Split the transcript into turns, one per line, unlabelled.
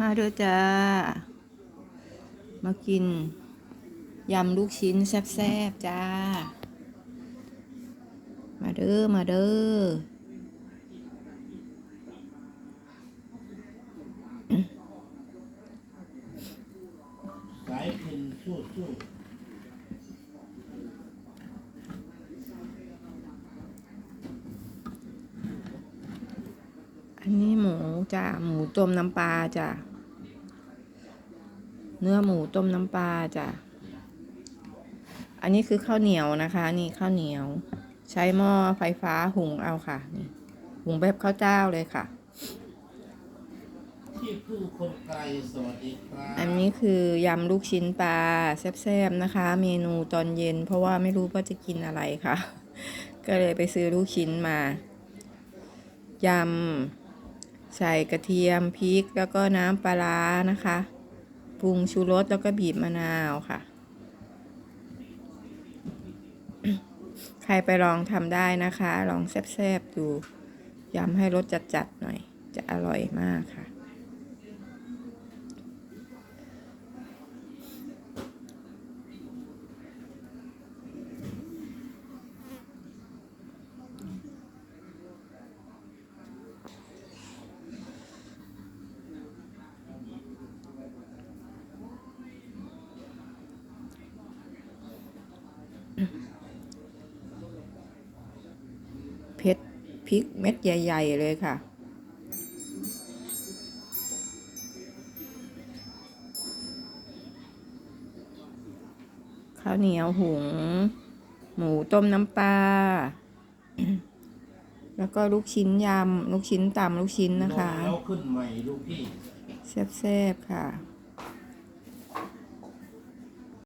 มาเด้อจ้า มากิน ยำลูกชิ้นแซ่บๆจ้า มาเด้อ มาเด้อ
สายพินสู้สู้
อันนี้หมูจ้า หมูต้มน้ำปลาจ้า เนื้อหมูต้มน้ำปลาจ้าอันนี้คือข้าวเหนียวนะคะ นี่ข้าวเหนียว ใช้หม้อไฟฟ้าหุงเอาค่ะ นี่หุงแบบข้าวเจ้าเลยค่ะ
ที่พึ่งคนไกลสวัสดีครับ
อันนี้คือยำลูกชิ้นปลาแซ่บๆนะคะ เมนูตอนเย็น เพราะว่าไม่รู้ว่าจะกินอะไรค่ะ ก็เลยไปซื้อลูกชิ้นมายำใส่กระเทียมพริกแล้วก็น้ำปลาร้านะคะ ปรุงชูรสแล้วก็บีบมะนาวค่ะ ใครไปลองทำได้นะคะ ลองแซ่บๆดูยำให้รสจัดๆหน่อย จะอร่อยมากค่ะ เผ็ดพริกเม็ดใหญ่ ๆ เลยค่ะ ข้าวเหนียวหุง หมูต้มน้ำปลา แล้วก็ลูกชิ้นยำ ลูกชิ้นตำลูกชิ้นนะคะ
แล้วขึ้นใหม่ลูกพี่
แซ่บๆค่ะ